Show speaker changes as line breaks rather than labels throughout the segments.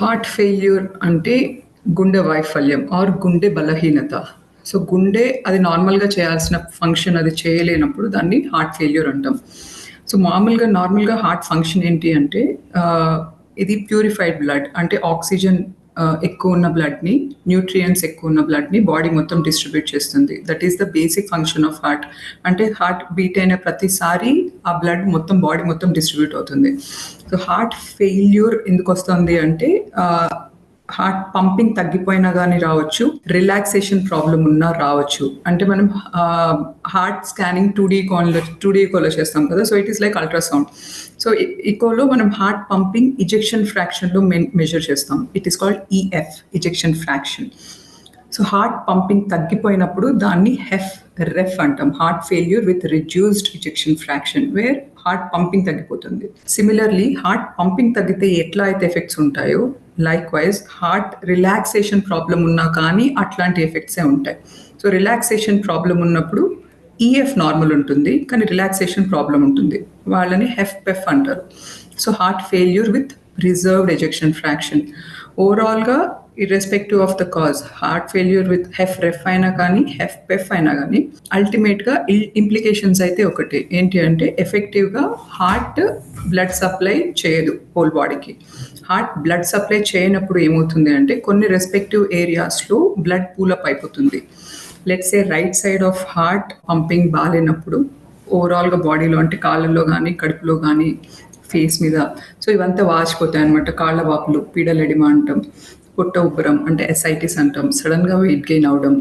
Heart failure అంటే గుండె వైఫల్యం ఆర్ గుండె బలహీనత. సో గుండె అది నార్మల్గా చేయాల్సిన ఫంక్షన్ అది చేయలేనప్పుడు దాన్ని హార్ట్ ఫెయిల్యూర్ అంటాం. సో మామూలుగా నార్మల్గా హార్ట్ ఫంక్షన్ ఏంటి అంటే ఇది ప్యూరిఫైడ్ బ్లడ్ అంటే ఆక్సిజన్ ఎక్కువ ఉన్న బ్లడ్ని న్యూట్రియంట్స్ ఎక్కువ ఉన్న బ్లడ్ని బాడీ మొత్తం డిస్ట్రిబ్యూట్ చేస్తుంది. That is the basic function of heart అంటే హార్ట్ బీట్ అయిన ప్రతిసారి ఆ బ్లడ్ మొత్తం బాడీ మొత్తం డిస్ట్రిబ్యూట్ అవుతుంది. సో హార్ట్ ఫెయిల్యూర్ ఎందుకు వస్తుంది అంటే హార్ట్ పంపింగ్ తగ్గిపోయినా కానీ రావచ్చు రిలాక్సేషన్ ప్రాబ్లం ఉన్నా రావచ్చు. అంటే మనం హార్ట్ స్కానింగ్ టూ డీ కాన్లో టూ డీ కోలో చేస్తాం కదా so it is like ultrasound so ఈకోలో మనం హార్ట్ పంపింగ్ ఇజెక్షన్ ఫ్రాక్షన్లో మెజర్ చేస్తాం. It is called EF ejection fraction so heart pumping తగ్గిపోయినప్పుడు దాన్ని హెఫ్ రెఫ్ అంటాం. Heart failure with reduced ejection fraction where heart pumping తగ్గిపోతుంది. Similarly heart pumping తగ్గితే ఎట్లా అయితే effects ఉంటాయో likewise heart relaxation problem ఉన్నా కానీ అట్లాంటి ఎఫెక్ట్సే ఉంటాయి. సో రిలాక్సేషన్ ప్రాబ్లం ఉన్నప్పుడు ఈఎఫ్ నార్మల్ ఉంటుంది కానీ రిలాక్సేషన్ ప్రాబ్లం ఉంటుంది. వాళ్ళని హెఫ్ పెఫ్ అంటారు. So heart failure with reserved ejection fraction ఓవరాల్గా irrespective of the cause heart failure with HFrEF అయినా కానీ హెఫ్ పెఫ్ అయినా కానీ అల్టిమేట్గా ఇంప్లికేషన్స్ అయితే ఒకటి. ఏంటి అంటే ఎఫెక్టివ్గా హార్ట్ బ్లడ్ సప్లై చేయదు హోల్ బాడీకి హార్ట్ బ్లడ్ సప్లై చేయనప్పుడు ఏమవుతుంది అంటే కొన్ని రెస్పెక్టివ్ ఏరియాస్లో బ్లడ్ పూలప్ అయిపోతుంది. Let's a right side of heart pumping బాగాలేనప్పుడు ఓవరాల్గా బాడీలో అంటే కాళ్ళల్లో కానీ కడుపులో కానీ ఫేస్ మీద. సో ఇవంతా వాచిపోతాయి అనమాట కాళ్ళ వాపులు పీడలెడిమ అంటాం. పొట్ట ఉబ్బరం అంటే ఎస్ఐటిస్ అంటాం సడన్గా వెయిట్ గెయిన్ అవడం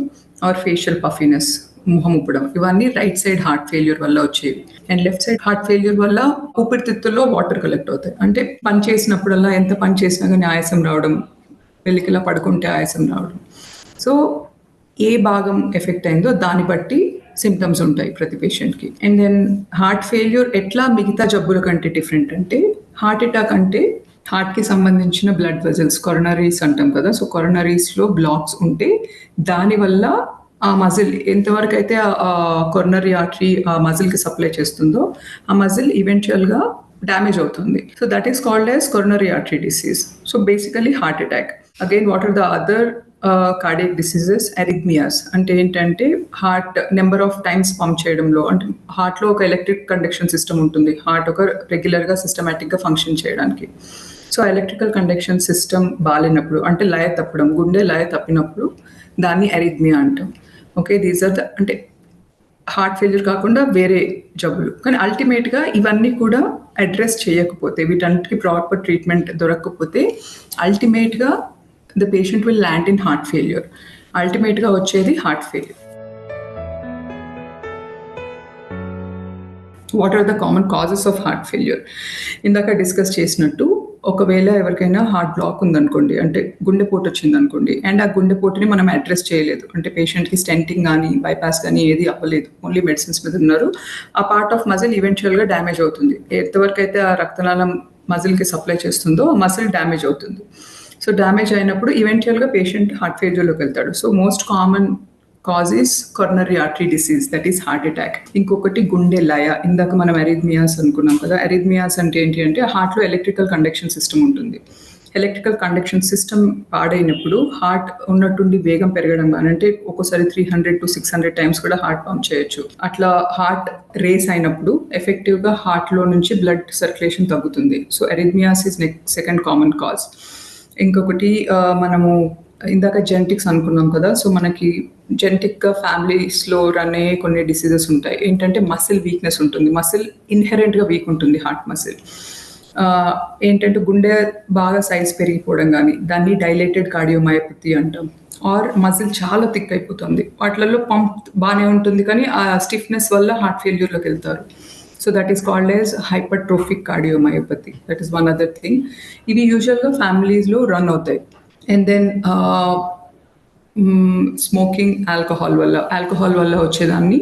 ఆర్ ఫేషియల్ పఫీనెస్ ముఖం ఉబ్బడం ఇవన్నీ రైట్ సైడ్ హార్ట్ ఫెయిల్యూర్ వల్ల వచ్చేవి. And left side heart failure వల్ల ఊపిరితిత్తుల్లో వాటర్ కలెక్ట్ అవుతాయి. అంటే పని చేసినప్పుడల్లా ఎంత పని చేసినా కానీ ఆయాసం రావడం వెలికిలా పడుకుంటే ఆయాసం రావడం. సో ఏ భాగం ఎఫెక్ట్ అయిందో దాన్ని బట్టి సిమ్టమ్స్ ఉంటాయి ప్రతి పేషెంట్కి అండ్ దెన్ హార్ట్ ఫెయిల్యూర్ ఎట్లా మిగతా జబ్బుల కంటే డిఫరెంట్ అంటే హార్ట్ అటాక్ అంటే హార్ట్కి సంబంధించిన బ్లడ్ వెజల్స్ కొరనరీస్ అంటాం కదా. సో కొరనరీస్లో బ్లాక్స్ ఉంటే దానివల్ల ఆ మజిల్ ఎంతవరకు అయితే ఆ కొరనరీ ఆర్టరీ ఆ మజిల్కి సప్లై చేస్తుందో ఆ మజిల్ ఈవెన్చువల్గా డ్యామేజ్ అవుతుంది. So that is called as coronary artery disease so basically heart attack again what are the other cardiac diseases arrhythmias అంటే ఏంటంటే heart number of times pump చేయడంలో అంటే హార్ట్లో ఒక ఎలక్ట్రిక్ కండక్షన్ సిస్టమ్ ఉంటుంది. హార్ట్ ఒక రెగ్యులర్గా సిస్టమేటిక్గా ఫంక్షన్ చేయడానికి. సో ఎలక్ట్రికల్ కండక్షన్ సిస్టమ్ బాగాలేనప్పుడు అంటే లయ తప్పడం గుండె లయ తప్పినప్పుడు దాన్ని అరిథ్మియా అంటాం. ఓకే దీస్ ఆర్ ద అంటే హార్ట్ ఫెయిల్యూర్ కాకుండా వేరే జబ్బులు. కానీ అల్టిమేట్గా ఇవన్నీ కూడా అడ్రస్ చేయకపోతే వీటన్నిటికి ప్రాపర్ ట్రీట్మెంట్ దొరకకపోతే అల్టిమేట్గా the patient will land in heart failure అల్టిమేట్గా వచ్చేది heart failure what are the common causes of heart failure ఇందాక డిస్కస్ చేసినట్టు ఒకవేళ ఎవరికైనా హార్ట్ బ్లాక్ ఉందనుకోండి అంటే గుండెపోటు వచ్చింది అనుకోండి అండ్ ఆ గుండెపోటుని మనం అడ్రస్ చేయలేదు. అంటే పేషెంట్కి స్టెంటింగ్ కానీ బైపాస్ కానీ ఏది అవ్వలేదు. ఓన్లీ మెడిసిన్స్ మీద ఉన్నారు. ఆ పార్ట్ ఆఫ్ మజిల్ ఈవెన్చువల్గా డ్యామేజ్ అవుతుంది. ఎంతవరకు అయితే ఆ రక్తనాళం మజిల్కి సప్లై చేస్తుందో ఆ మజిల్ డ్యామేజ్ అవుతుంది. సో డ్యామేజ్ అయినప్పుడు ఈవెన్చువల్గా పేషెంట్ హార్ట్ ఫెయిల్యూర్లోకి వెళ్తాడు. So most common causes is coronary artery disease that is heart attack ఇంకొకటి గుండె లయ. ఇందాక మనం ఎరిథ్మియాస్ అనుకున్నాం కదా. ఎరిథ్మియాస్ అంటే ఏంటి అంటే హార్ట్లో ఎలక్ట్రికల్ కండక్షన్ సిస్టమ్ ఉంటుంది. ఎలక్ట్రికల్ కండక్షన్ సిస్టమ్ పాడైనప్పుడు హార్ట్ ఉన్నట్టుండి వేగం పెరగడం కానీ అంటే ఒక్కోసారి three hundred to six hundred times కూడా హార్ట్ పంప్ చేయొచ్చు. అట్లా హార్ట్ రేస్ అయినప్పుడు ఎఫెక్టివ్గా హార్ట్లో నుంచి బ్లడ్ సర్క్యులేషన్ తగ్గుతుంది. So arrhythmias is next second common cause ఇంకొకటి మనము ఇందాక జెనటిక్స్ అనుకున్నాం కదా సో మనకి జెనటిక్గా ఫ్యామిలీస్లో రన్ అయ్యే కొన్ని డిసీజెస్ ఉంటాయి. ఏంటంటే మసిల్ వీక్నెస్ ఉంటుంది. మసిల్ ఇన్హెరెంట్గా వీక్ ఉంటుంది హార్ట్ మసిల్ ఏంటంటే గుండె బాగా సైజ్ పెరిగిపోవడం కానీ దాన్ని డైలేటెడ్ కార్డియోమయోపతి అంటాం. ఆర్ మజిల్ చాలా థిక్ అయిపోతుంది. వాటిలలో పంప్ బాగానే ఉంటుంది కానీ ఆ స్టిఫ్నెస్ వల్ల హార్ట్ ఫెయిల్యూర్లోకి వెళ్తారు. So that is called as hypertrophic cardiomyopathy that is one other thing ఇవి యూజువల్గా ఫ్యామిలీస్లో రన్ అవుతాయి. అండ్ దెన్ స్మోకింగ్ ఆల్కహాల్ వల్ల ఆల్కహాల్ వల్ల వచ్చేదాన్ని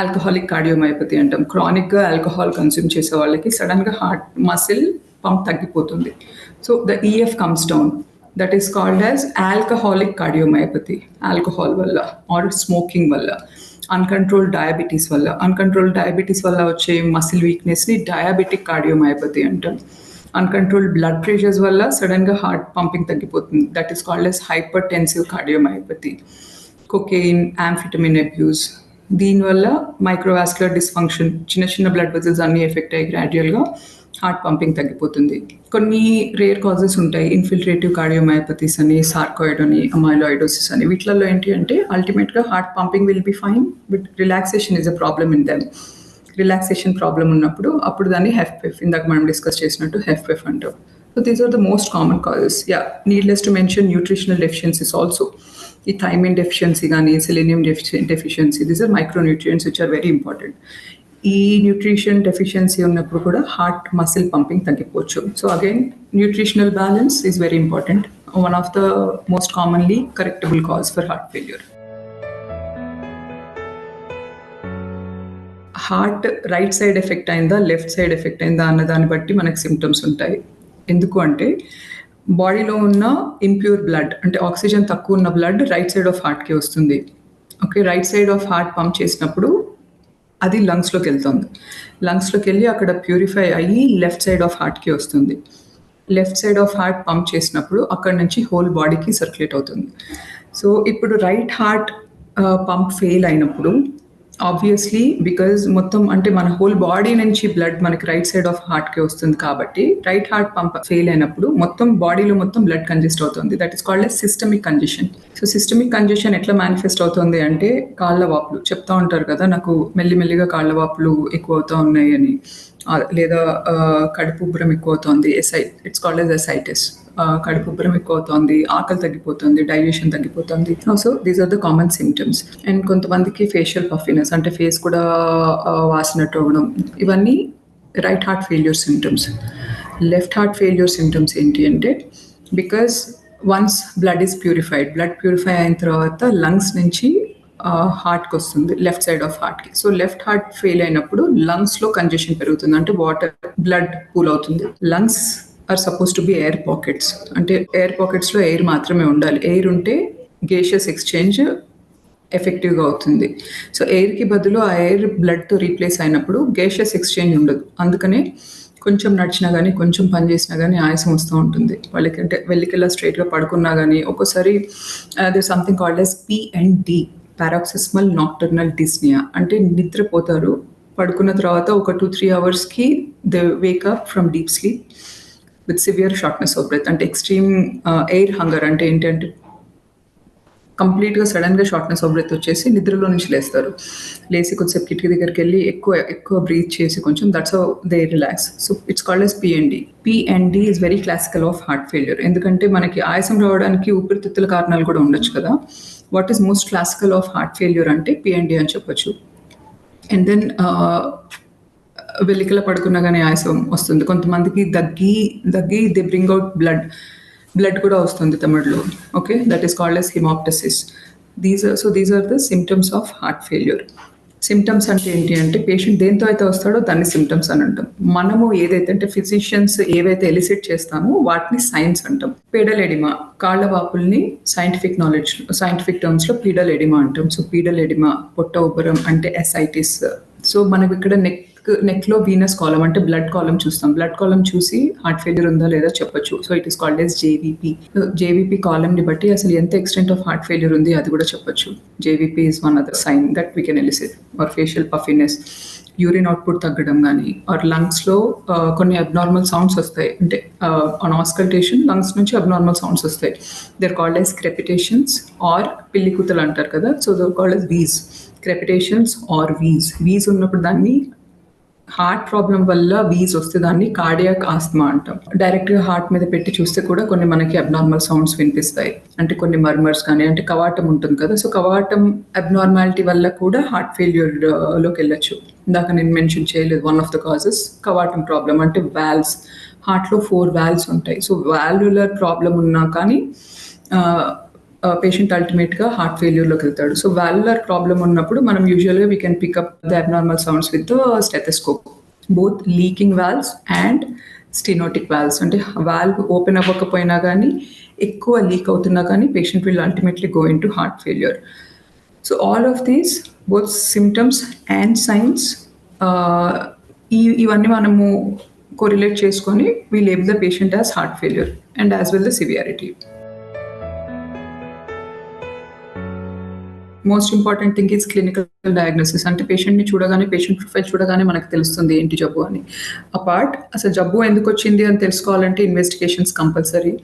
ఆల్కహాలిక్ కార్డియోమయోపతి అంటాం. క్రానిక్గా ఆల్కహాల్ కన్స్యూమ్ చేసే వాళ్ళకి సడన్గా హార్ట్ మసిల్ పంప్ తగ్గిపోతుంది. So the EF comes down that is called as alcoholic cardiomyopathy alcohol వల్ల ఆర్ స్మోకింగ్ వల్ల అన్కంట్రోల్ డయాబెటీస్ వల్ల. అన్కంట్రోల్ డయాబెటీస్ వల్ల వచ్చే మసిల్ వీక్నెస్ని డయాబెటిక్ కార్డియోమయోపతి అంటాం. అన్కంట్రోల్డ్ బ్లడ్ ప్రెషర్స్ వల్ల సడన్గా హార్ట్ పంపింగ్ తగ్గిపోతుంది. That is called as hypertensive cardiomyopathy cocaine amphetamine abuse దీనివల్ల మైక్రోవాస్కులర్ డిస్ఫంక్షన్ చిన్న చిన్న బ్లడ్ వెజల్స్ అన్ని ఎఫెక్ట్ అయ్యి గ్రాడ్యువల్గా హార్ట్ పంపింగ్ తగ్గిపోతుంది. కొన్ని రేర్ కాజెస్ ఉంటాయి. ఇన్ఫిల్ట్రేటివ్ కార్డియోమయోపతీస్ అని సార్కోయిడ్ అని అమైలాయిడోసిస్ అని. వీటిలలో ఏంటి అంటే అల్టిమేట్గా heart pumping will be fine but relaxation is a problem in them relaxation problem ఉన్నప్పుడు అప్పుడు దాన్ని హెఫ్పెఫ్ ఇందాక మనం డిస్కస్ చేసినట్టు హెఫ్పెఫ్ అంటాం. So these are the most common causes yeah needless to mention nutritional deficiencies also ఈ థైమిన్ డెఫిషియన్సీ కానీ selenium deficiency these are micronutrients which are very important ఈ న్యూట్రిషన్ డెఫిషియన్సీ ఉన్నప్పుడు కూడా హార్ట్ మసిల్ పంపింగ్ తగ్గిపోవచ్చు. So again nutritional balance is very important one of the most commonly correctable cause for heart failure heart right side effect అయిందా left side effect అయిందా అన్న దాన్ని బట్టి మనకు సిమ్టమ్స్ ఉంటాయి. ఎందుకు అంటే బాడీలో ఉన్న ఇంప్యూర్ బ్లడ్ అంటే ఆక్సిజన్ తక్కువ ఉన్న బ్లడ్ రైట్ సైడ్ ఆఫ్ హార్ట్కి వస్తుంది. Okay right side of heart pump చేసినప్పుడు అది లంగ్స్లోకి వెళ్తుంది. లంగ్స్లోకి వెళ్ళి అక్కడ ప్యూరిఫై అయ్యి లెఫ్ట్ సైడ్ ఆఫ్ హార్ట్కి వస్తుంది. Left side of heart pump చేసినప్పుడు అక్కడ నుంచి హోల్ బాడీకి సర్క్యులేట్ అవుతుంది. సో ఇప్పుడు రైట్ హార్ట్ పంప్ ఫెయిల్ అయినప్పుడు ఆబ్వియస్లీ బికాజ్ మొత్తం అంటే మన హోల్ బాడీ నుంచి బ్లడ్ మనకి రైట్ సైడ్ ఆఫ్ హార్ట్కి వస్తుంది కాబట్టి రైట్ హార్ట్ పంప్ ఫెయిల్ అయినప్పుడు మొత్తం బాడీలో మొత్తం బ్లడ్ కంజెస్ట్ అవుతుంది. That is called as systemic congestion so systemic congestion ఎట్లా మేనిఫెస్ట్ అవుతుంది అంటే కాళ్ళ వాపులు చెప్తా ఉంటారు కదా నాకు మెల్లిమెల్లిగా కాళ్ళ వాపులు ఎక్కువ అవుతా ఉన్నాయి అని లేదా కడుపు ఉబ్బరం ఎక్కువ అవుతుంది as it's called as ascites కడుపు ఉబ్బరం ఎక్కువ అవుతుంది ఆకలి తగ్గిపోతుంది డైజెషన్ తగ్గిపోతుంది. So these are the common symptoms and కొంతమందికి ఫేషియల్ పఫినెస్ అంటే ఫేస్ కూడా వాసినట్టు అవ్వడం. ఇవన్నీ right heart failure symptoms left heart failure symptoms ఏంటి అంటే because once blood is purified blood purify అయిన తర్వాత లంగ్స్ నుంచి హార్ట్కి వస్తుంది లెఫ్ట్ సైడ్ ఆఫ్ హార్ట్కి సో లెఫ్ట్ హార్ట్ ఫెయిల్ అయినప్పుడు లంగ్స్లో కంజెషన్ పెరుగుతుంది. అంటే వాటర్ బ్లడ్ పూల్ అవుతుంది. Lungs are suppose to be air pockets అంటే ఎయిర్ పాకెట్స్లో ఎయిర్ మాత్రమే ఉండాలి. ఎయిర్ ఉంటే గేషియస్ ఎక్స్చేంజ్ ఎఫెక్టివ్గా అవుతుంది. సో ఎయిర్కి బదులు ఆ ఎయిర్ బ్లడ్తో రీప్లేస్ అయినప్పుడు గేషియస్ ఎక్స్చేంజ్ ఉండదు. అందుకనే కొంచెం నడిచినా కానీ కొంచెం పని చేసినా కానీ ఆయాసం వస్తూ ఉంటుంది. వాళ్ళకి అంటే వెళ్ళికెళ్ళా స్ట్రైట్గా పడుకున్నా కానీ ఒక్కోసారి అదే something called as P and D paroxysmal nocturnal dyspnea అంటే నిద్రపోతారు. పడుకున్న తర్వాత ఒక టూ త్రీ అవర్స్కి the wake up from deep sleep with severe shortness of breath అంటే ఎక్స్ట్రీమ్ ఎయిర్ హంగర్ అంటే ఏంటంటే కంప్లీట్గా సడన్గా షార్ట్నెస్ ఆఫ్ బ్రెత్ వచ్చేసి నిద్రలో నుంచి లేస్తారు. లేచి కొద్దిసేపు కిటికీ దగ్గరికి వెళ్ళి ఎక్కువ ఎక్కువ బ్రీత్ చేసి కొంచెం that's they relax so it's called as PND PND is very classical of heart failure ఎందుకంటే మనకి ఆయాసం రావడానికి ఊపిరితిత్తుల కారణాలు కూడా ఉండొచ్చు కదా. What is most classical of heart failure అంటే పిఎన్డి అని చెప్పొచ్చు. అండ్ దెన్ వెలికల పడుకున్నా కానీ ఆయాసం వస్తుంది. కొంతమందికి దగ్గి దగ్గి the bring out blood blood కూడా వస్తుంది తమిళ్ళో. Okay that is called as hemoptysis these so these are the symptoms of heart failure symptoms అంటే ఏంటి అంటే పేషెంట్ దేంతో అయితే వస్తాడో దాన్ని సిమ్టమ్స్ అని అంటాం. మనము ఏదైతే అంటే ఫిజిషియన్స్ ఏవైతే ఎలిసిట్ చేస్తామో వాటిని సైన్స్ అంటాం. పీడల్ ఎడిమా కాళ్ళ వాపుల్ని సైంటిఫిక్ నాలెడ్జ్ సైంటిఫిక్ టర్మ్స్లో పీడల్ ఎడిమా అంటాం. సో పీడల్ ఎడిమా పొట్ట ఉబ్బరం అంటే ఎసైటిస్ సో మనకి ఇక్కడ నెక్ నెక్లో వీనస్ కాలం అంటే బ్లడ్ కాలం చూస్తాం. బ్లడ్ కాలం చూసి హార్ట్ ఫెయిల్యూర్ ఉందా లేదా చెప్పొచ్చు. So it is called as JVP JVP column ని బట్టి అసలు ఎంత ఎక్స్టెంట్ ఆఫ్ హార్ట్ ఫెయిల్యూర్ ఉంది అది కూడా చెప్పొచ్చు. JVP is one other sign that we can elicit or facial puffiness urine output తగ్గడం కానీ ఆర్ లంగ్స్లో కొన్ని అబ్నార్మల్ సౌండ్స్ వస్తాయి. అంటే ఆన్ ఆస్కల్టేషన్ లంగ్స్ నుంచి అబ్నార్మల్ సౌండ్స్ వస్తాయి. They're called as crepitations or పిల్లి కూతలు అంటారు కదా. So they're called as wheeze crepitations or wheeze wheeze ఉన్నప్పుడు దాన్ని హార్ట్ ప్రాబ్లం వల్ల వీజ్ వస్తే దాన్ని కార్డియాక్ ఆస్తమా అంటాం. డైరెక్ట్గా హార్ట్ మీద పెట్టి చూస్తే కూడా కొన్ని మనకి అబ్నార్మల్ సౌండ్స్ వినిపిస్తాయి. అంటే కొన్ని మర్మర్స్ కానీ అంటే కవాటం ఉంటుంది కదా. సో కవాటం అబ్నార్మాలిటీ వల్ల కూడా హార్ట్ ఫెయిల్యూర్ uh, లోకి వెళ్ళొచ్చు. ఇందాక నేను మెన్షన్ చేయలేదు వన్ ఆఫ్ ద కాజెస్ కవాటం ప్రాబ్లం అంటే వ్యాల్స్ హార్ట్లో ఫోర్ వ్యాల్స్ ఉంటాయి. సో వాల్యులర్ ప్రాబ్లం ఉన్నా కానీ uh, పేషెంట్ అల్టిమేట్గా హార్ట్ ఫెయిల్యూర్లోకి వెళ్తాడు. సో వాల్యులర్ ప్రాబ్లం ఉన్నప్పుడు మనం యూజువల్గా we can pick up the abnormal sounds with stethoscope both leaking valves and stenotic valves అంటే వాల్వ్ ఓపెన్ అవ్వకపోయినా కానీ ఎక్కువ లీక్ అవుతున్నా కానీ patient will ultimately go in to heart failure so all of these both symptoms and signs ఈ ఇవన్నీ మనము correlate చేసుకొని we label the patient as heart failure and as well the severity most important thing is clinical diagnosis. అంటే పేషెంట్ని చూడగానే patient profile చూడగానే మనకు తెలుస్తుంది ఏంటి జబ్బు అని. అపార్ట్ అసలు జబ్బు ఎందుకు వచ్చింది అని తెలుసుకోవాలంటే investigations compulsory.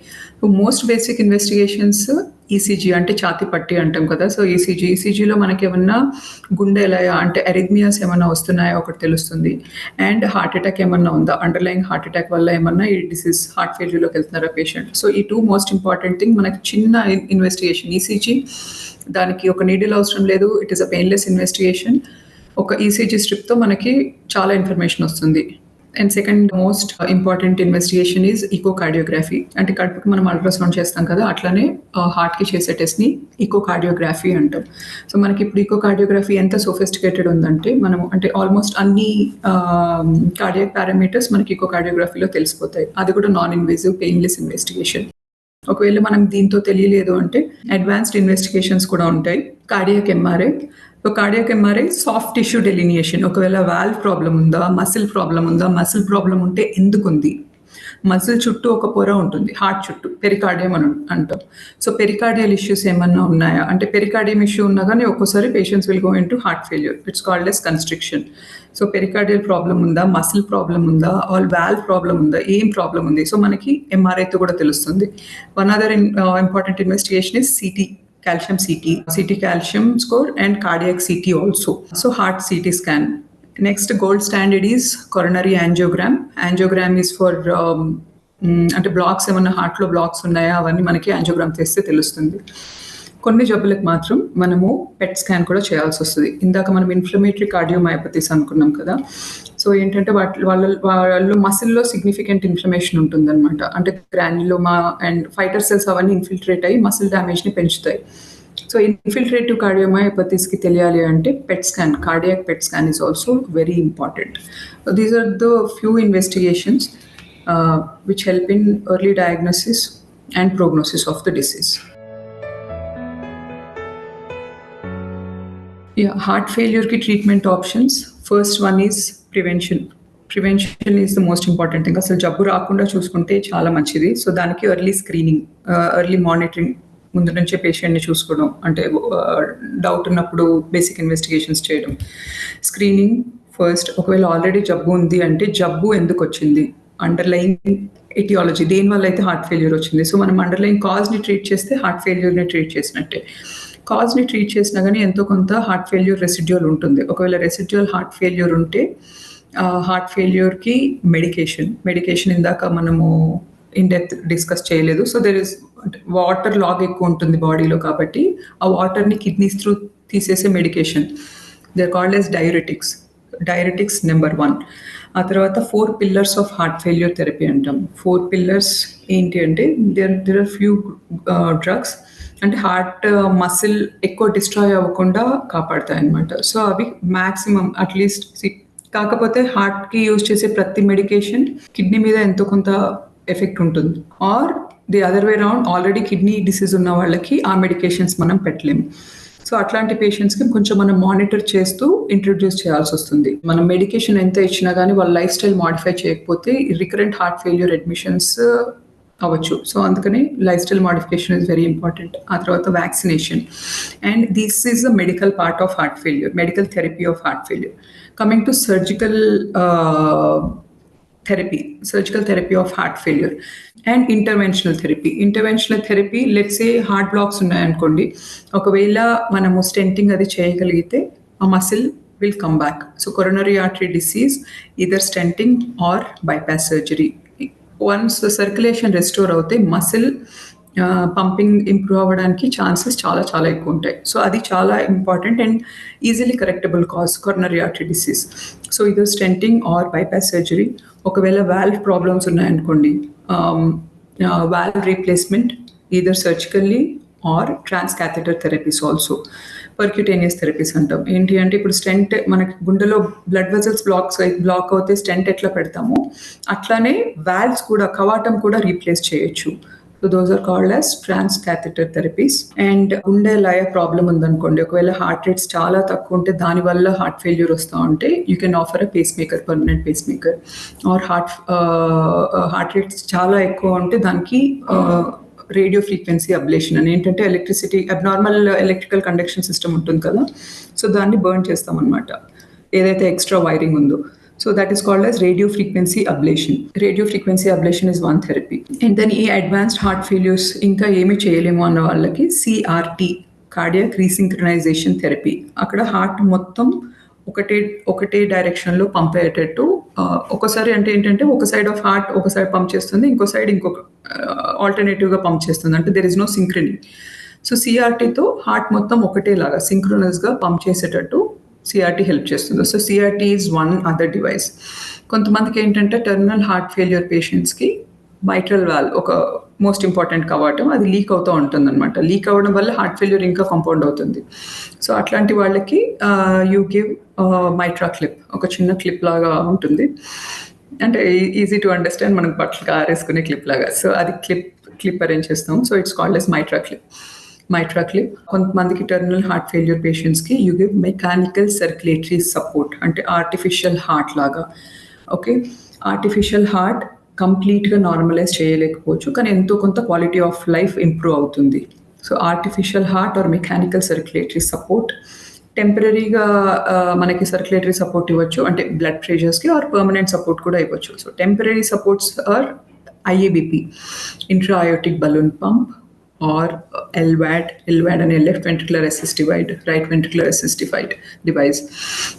Most basic investigations ECG అంటే ఛాతి పట్టి అంటాం కదా. సో ఈసీజీ ఈసీజీలో మనకి ఏమన్నా గుండె ఎలా అంటే అరిథ్మియాస్ ఏమన్నా వస్తున్నాయో ఒకటి తెలుస్తుంది. అండ్ హార్ట్ అటాక్ ఏమన్నా ఉందా? అండర్లైన్ హార్ట్ అటాక్ వల్ల ఏమన్నా ఈ డిసీజ్ హార్ట్ ఫెయిల్యూర్లోకి వెళ్తున్నారా పేషెంట్? సో ఈ టూ మోస్ట్ ఇంపార్టెంట్ థింగ్ మనకి చిన్న ఇన్వెస్టిగేషన్ ఈసీజీ దానికి ఒక నీడిల్ అవసరం లేదు. It is a painless investigation ఒక ఈసీజీ స్ట్రిప్తో మనకి చాలా ఇన్ఫర్మేషన్ వస్తుంది. And second most important investigation is echocardiography అంటే కడుపుకి మనం అల్ట్రాసౌండ్ చేస్తాం కదా అట్లనే హార్ట్కి చేసే టెస్ట్ని ఈకోకార్డియోగ్రఫీ అంటాం. సో మనకి ఇప్పుడు ఈకోకార్డియోగ్రఫీ ఎంత సోఫిస్టికేటెడ్ ఉందంటే మనం అంటే ఆల్మోస్ట్ అన్ని కార్డియాక్ పారామీటర్స్ మనకి ఈకో కార్డియోగ్రఫీలో తెలిసిపోతాయి. అది కూడా నాన్ ఇన్వేజివ్ పెయిన్లెస్ ఇన్వెస్టిగేషన్ ఒకవేళ మనం దీంతో తెలియలేదు అంటే అడ్వాన్స్డ్ ఇన్వెస్టిగేషన్స్ కూడా ఉంటాయి. Cardiac MRI so MRI soft tissue delineation ఒకవేళ వాల్వ్ ప్రాబ్లం ఉందా మసిల్ ప్రాబ్లం ఉందా మసిల్ ప్రాబ్లం ఉంటే ఎందుకు ఉంది మజిల్ చుట్టూ ఒక పొర ఉంటుంది హార్ట్ చుట్టూ పెరికార్డియం అని అంటాం. సో పెరికార్డియల్ ఇష్యూస్ ఏమన్నా ఉన్నాయా? అంటే పెరికార్డియం ఇష్యూ ఉన్నా కానీ ఒక్కోసారి patients will go in to heart failure it's called as constriction so pericardial problem ఉందా? మసిల్ ప్రాబ్లం ఉందా? ఆల్ వాల్ ప్రాబ్లం ఉందా? ఏం ప్రాబ్లం ఉంది? సో మనకి ఎంఆర్ఐతో కూడా తెలుస్తుంది. One other important investigation is CT calcium CT, CT calcium score, and cardiac CT also. So, heart CT scan. Next gold standard is coronary angiogram angiogram is for అంటే blocks ఏమన్నా హార్ట్లో blocks ఉన్నాయా అవన్నీ మనకి యాంజియోగ్రామ్ చేస్తే తెలుస్తుంది. కొన్ని జబ్బులకు మాత్రం మనము పెట్ స్కాన్ కూడా చేయాల్సి వస్తుంది. ఇందాక మనం ఇన్ఫ్లమేటరీ కార్డియోమయోపతీస్ అనుకున్నాం కదా. సో ఏంటంటే వాటి వాళ్ళ వాళ్ళు మసిల్లో సిగ్నిఫికెంట్ ఇన్ఫ్లమేషన్ ఉంటుందన్నమాట. అంటే గ్రాన్యులోమా అండ్ ఫైటర్ సెల్స్ అవన్నీ ఇన్ఫిల్ట్రేట్ అయ్యి మసిల్ డ్యామేజ్ని పెంచుతాయి. సో ఇన్ఫిల్ట్రేటివ్ కార్డియోమయోపతిస్కి తెలియాలి అంటే PET scan cardiac PET scan is also very important these are the few investigations which help in early diagnosis and prognosis of the disease heart ఫెయిల్యూర్కి treatment options first one is prevention prevention is the most important thing అసలు జబ్బు రాకుండా చూసుకుంటే చాలా మంచిది. So దానికి early screening early monitoring ముందు నుంచే పేషెంట్ని చూసుకోవడం అంటే డౌట్ ఉన్నప్పుడు బేసిక్ ఇన్వెస్టిగేషన్స్ చేయడం. స్క్రీనింగ్ ఫస్ట్ ఒకవేళ ఆల్రెడీ జబ్బు ఉంది అంటే జబ్బు ఎందుకు వచ్చింది అండర్లైన్ ఎటియాలజీ దేని వల్ల అయితే హార్ట్ ఫెయిల్యూర్ వచ్చింది? సో మనం అండర్లైన్ కాజ్ని ట్రీట్ చేస్తే హార్ట్ ఫెయిల్యూర్ని ట్రీట్ చేసినట్టే. కాజ్ని ట్రీట్ చేసినా కానీ ఎంతో కొంత హార్ట్ ఫెయిల్యూర్ రెసిడ్యూల్ ఉంటుంది. ఒకవేళ రెసిడ్యూల్ హార్ట్ ఫెయిల్యూర్ ఉంటే హార్ట్ ఫెయిల్యూర్కి మెడికేషన్ మెడికేషన్ ఇందాక మనము ఇన్ డెప్త్ డిస్కస్ చేయలేదు. So there is water log ఎక్కువ ఉంటుంది బాడీలో కాబట్టి ఆ వాటర్ని కిడ్నీస్ త్రూ తీసేసే medication they called as diuretics diuretics number one ఆ తర్వాత four pillars of heart failure therapy అంటాం. ఫోర్ పిల్లర్స్ ఏంటి అంటే there there are few drugs అంటే హార్ట్ మసిల్ ఎక్కువ డిస్ట్రాయ్ అవ్వకుండా కాపాడతాయి అనమాట సో అవి మ్యాక్సిమం అట్లీస్ట్ కాకపోతే హార్ట్కి యూజ్ చేసే ప్రతి మెడికేషన్ కిడ్నీ మీద ఎంతో కొంత ఎఫెక్ట్ ఉంటుంది. Or the other way round already kidney disease ఉన్న వాళ్ళకి ఆ మెడికేషన్స్ మనం పెట్టలేము సో అట్లాంటి పేషెంట్స్కి కొంచెం మనం మానిటర్ చేస్తూ ఇంట్రడ్యూస్ చేయాల్సి వస్తుంది. మనం మెడికేషన్ ఎంత ఇచ్చినా కానీ వాళ్ళ లైఫ్ స్టైల్ మాడిఫై చేయకపోతే రికరెంట్ హార్ట్ ఫెయిల్యూర్ అడ్మిషన్స్ అవ్వచ్చు. సో అందుకని lifestyle modification is very important ఆ తర్వాత vaccination and this is the medical part of heart failure medical therapy of heart failure coming to surgical therapy surgical therapy of heart failure and interventional therapy interventional therapy let's a heart blocks ఉన్నాయనుకోండి ఒకవేళ మనము stenting అది చేయగలిగితే ఆ muscle will come back so coronary artery disease either stenting or bypass surgery once circulation restore అవుతే muscle pumping improve అవ్వడానికి chances చాలా చాలా ఎక్కువ ఉంటాయి. సో అది చాలా important and easily correctable cause coronary artery disease so ఇది స్టెంటింగ్ ఆర్ బైపాస్ సర్జరీ ఒకవేళ వాల్వ్ ప్రాబ్లమ్స్ ఉన్నాయనుకోండి valve replacement either surgically or trans catheter therapies also percutaneous therapies అంటాం. ఏంటి అంటే ఇప్పుడు స్టెంట్ మనకి గుండెలో బ్లడ్ వెజల్స్ బ్లాక్స్ బ్లాక్ అవుతే స్టెంట్ ఎట్లా పెడతామో అట్లానే వాల్వ్స్ కూడా కవాటం కూడా రీప్లేస్ చేయొచ్చు. So those are called as trans catheter therapies and గుండె లయ ప్రాబ్లం ఉందనుకోండి. ఒకవేళ హార్ట్ రేట్స్ చాలా తక్కువ ఉంటే దానివల్ల హార్ట్ ఫెయిల్యూర్ వస్తూ ఉంటే you can offer a pacemaker permanent pacemaker or heart heart rates చాలా ఎక్కువ ఉంటే దానికి రేడియో ఫ్రీక్వెన్సీ అబ్లేషన్ అని. ఏంటంటే electricity abnormal electrical conduction system ఉంటుంది కదా. సో దాన్ని బర్న్ చేస్తాం ఏదైతే ఎక్స్ట్రా వైరింగ్ ఉందో. So that is called as radio frequency ablation radio frequency ablation is one therapy and then ఈ అడ్వాన్స్డ్ హార్ట్ ఫెయిల్యూర్స్ ఇంకా ఏమీ చేయలేము అన్న వాళ్ళకి సిఆర్టీ కార్డియాక్ రీసింక్రనైజేషన్ థెరపీ అక్కడ హార్ట్ మొత్తం ఒకటే ఒకటే డైరెక్షన్లో పంప్ అయ్యేటట్టు ఒకసారి అంటే ఏంటంటే ఒక సైడ్ ఆఫ్ హార్ట్ ఒక సైడ్ పంప్ చేస్తుంది ఇంకో సైడ్ ఇంకొక ఆల్టర్నేటివ్గా పంప్ చేస్తుంది. అంటే there is no synchrony so సిఆర్టీతో heart మొత్తం ఒకటేలాగా సింక్రోనస్గా పంప్ చేసేటట్టు సిఆర్టీ హెల్ప్ చేస్తుంది. So CRT is one other device కొంతమందికి ఏంటంటే టెర్మినల్ హార్ట్ ఫెయిల్యూర్ పేషెంట్స్కి మైట్రల్ వాల్ ఒక మోస్ట్ ఇంపార్టెంట్ కవాటం అది లీక్ అవుతూ ఉంటుంది అనమాట లీక్ అవ్వడం వల్ల హార్ట్ ఫెయిల్యూర్ ఇంకా కంపౌండ్ అవుతుంది. సో అట్లాంటి వాళ్ళకి యూ గివ్ మైట్రా క్లిప్ ఒక చిన్న క్లిప్ లాగా ఉంటుంది. అంటే ఈజీ టు అండర్స్టాండ్ మనకు బట్టలు ఆరేసుకునే క్లిప్ లాగా. సో అది క్లిప్ క్లిప్ అరేంజ్ చేస్తాం so it's called as MitraClip MitraClip కొంతమందికి టెర్మినల్ హార్ట్ ఫెయిల్యూర్ పేషెంట్స్కి you give mechanical circulatory support అంటే ఆర్టిఫిషియల్ హార్ట్ లాగా. ఓకే ఆర్టిఫిషియల్ హార్ట్ కంప్లీట్గా నార్మలైజ్ చేయలేకపోవచ్చు కానీ ఎంతో కొంత క్వాలిటీ ఆఫ్ లైఫ్ ఇంప్రూవ్ అవుతుంది. So artificial heart or mechanical circulatory support టెంపరీగా మనకి సర్క్యులేటరీ సపోర్ట్ ఇవ్వచ్చు అంటే బ్లడ్ ప్రెషర్స్కి ఆర్ పర్మనెంట్ సపోర్ట్ కూడా ఇవ్వచ్చు. So temporary supports or IABP intraaortic balloon pump or LVAD, LVAD and left ventricular assist divide, right ventricular assist device.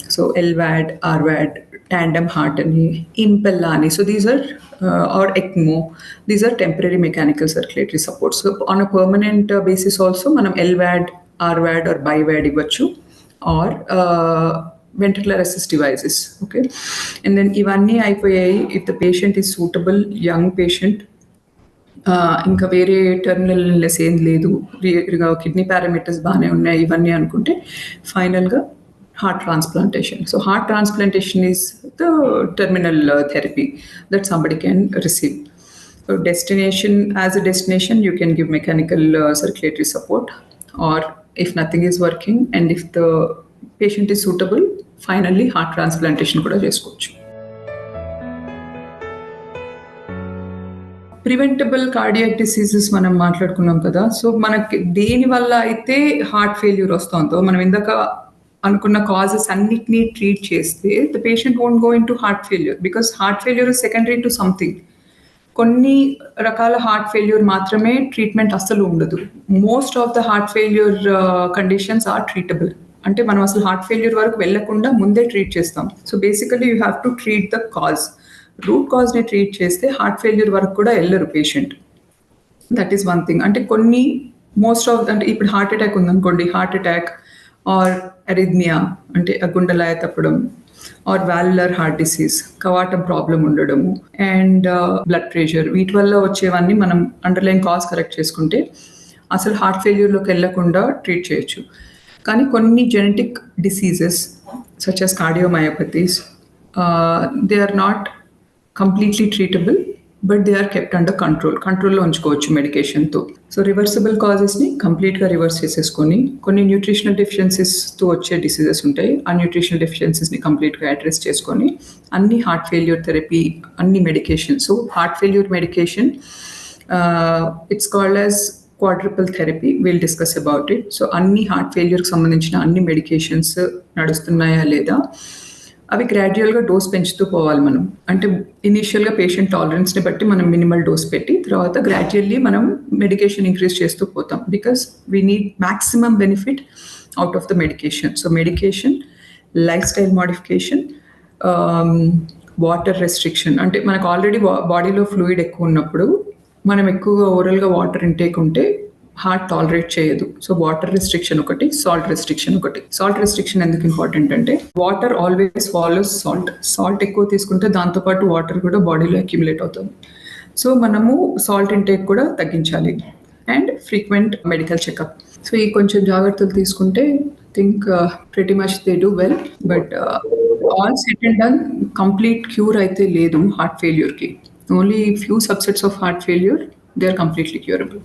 So LVAD, RVAD, tandem heart and impellani. So these are uh, or ECMO. These are temporary mechanical circulatory supports. So on a permanent uh, basis also, manam LVAD, RVAD or BIVAD ivachu or uh, ventricular assist devices. Okay, and then ivanni ipoyai if the patient is suitable, young patient ఇంకా వేరే terminal less ఏం లేదు kidney parameters బాగానే ఉన్నాయి ఇవన్నీ అనుకుంటే ఫైనల్గా heart transplantation. So heart transplantation is the terminal uh, therapy that somebody can receive. So destination as a destination you can give mechanical uh, circulatory support or if nothing is working and if the patient is suitable finally heart transplantation కూడా చేసుకోవచ్చు. Preventable cardiac diseases మనం మాట్లాడుకున్నాం కదా. So మనకి దేని వల్ల అయితే heart failure వస్తుందో మనం ఇందాక అనుకున్న కాజెస్ అన్నిటినీ ట్రీట్ చేస్తే the patient won't go into heart failure because heart failure is secondary to something కొన్ని రకాల హార్ట్ ఫెయిల్యూర్ మాత్రమే ట్రీట్మెంట్ అస్సలు ఉండదు. Most of the heart failure conditions are treatable అంటే మనం అసలు హార్ట్ ఫెయిల్యూర్ వరకు వెళ్ళకుండా ముందే ట్రీట్ చేస్తాం. So basically you have to treat the cause root కాజ్ని treat చేస్తే హార్ట్ ఫెయిల్యూర్ వరకు కూడా వెళ్ళరు patient that is one thing అంటే కొన్ని మోస్ట్ ఆఫ్ అంటే ఇప్పుడు హార్ట్ అటాక్ ఉందనుకోండి హార్ట్ అటాక్ ఆర్ అరిథ్మియా అంటే గుండెలాయ తప్పడం ఆర్ వాల్యులర్ హార్ట్ డిసీజ్ కవాటం ప్రాబ్లం ఉండడము అండ్ బ్లడ్ ప్రెషర్ వీటి వల్ల వచ్చేవన్నీ మనం అండర్లైన్ కాజ్ కరెక్ట్ చేసుకుంటే అసలు హార్ట్ ఫెయిల్యూర్లోకి వెళ్ళకుండా ట్రీట్ చేయొచ్చు. కానీ కొన్ని genetic diseases such as cardiomyopathies they are not completely treatable but they are kept under control కంట్రోల్లో ఉంచుకోవచ్చు మెడికేషన్తో సో రివర్సిబుల్ కాజెస్ని కంప్లీట్గా రివర్స్ చేసేసుకొని కొన్ని న్యూట్రిషనల్ డెఫిషియన్సీస్తో వచ్చే డిసీజెస్ ఉంటాయి. ఆ న్యూట్రిషనల్ డెఫిషియన్సీస్ని కంప్లీట్గా అడ్రస్ చేసుకొని అన్ని హార్ట్ ఫెయిల్యూర్ థెరపీ అన్ని medication so heart failure medication it's called as quadruple therapy will discuss about it so అన్ని హార్ట్ ఫెయిల్యూర్కి సంబంధించిన అన్ని మెడికేషన్స్ నడుస్తున్నాయా లేదా? అవి గ్రాడ్యువల్గా డోస్ పెంచుతూ పోవాలి మనం. అంటే ఇనీషియల్గా పేషెంట్ టాలరెన్స్ని బట్టి మనం మినిమల్ డోస్ పెట్టి తర్వాత గ్రాడ్యువల్లీ మనం మెడికేషన్ ఇంక్రీజ్ చేస్తూ పోతాం. Because we need maximum benefit out of the medication so medication lifestyle modification water restriction అంటే మనకు ఆల్రెడీ బాడీలో ఫ్లూయిడ్ ఎక్కువ ఉన్నప్పుడు మనం ఎక్కువగా ఓరల్గా వాటర్ ఇంటేక్ ఉంటే హార్ట్ టాలరేట్ చేయదు. సో వాటర్ రెస్ట్రిక్షన్ ఒకటి సాల్ట్ రెస్ట్రిక్షన్ ఒకటి. సాల్ట్ రెస్ట్రిక్షన్ ఎందుకు ఇంపార్టెంట్ అంటే water always follows salt. Salt ఎక్కువ తీసుకుంటే దాంతోపాటు వాటర్ కూడా బాడీలో అక్యుములేట్ అవుతుంది. సో మనము సాల్ట్ ఇంటేక్ కూడా తగ్గించాలి. And frequent medical checkup. So ఈ కొంచెం జాగ్రత్తలు తీసుకుంటే think pretty much they do well but uh, all set and done complete cure అయితే లేదు heart ఫెయిల్యూర్కి. Only few subsets of heart failure they are completely curable.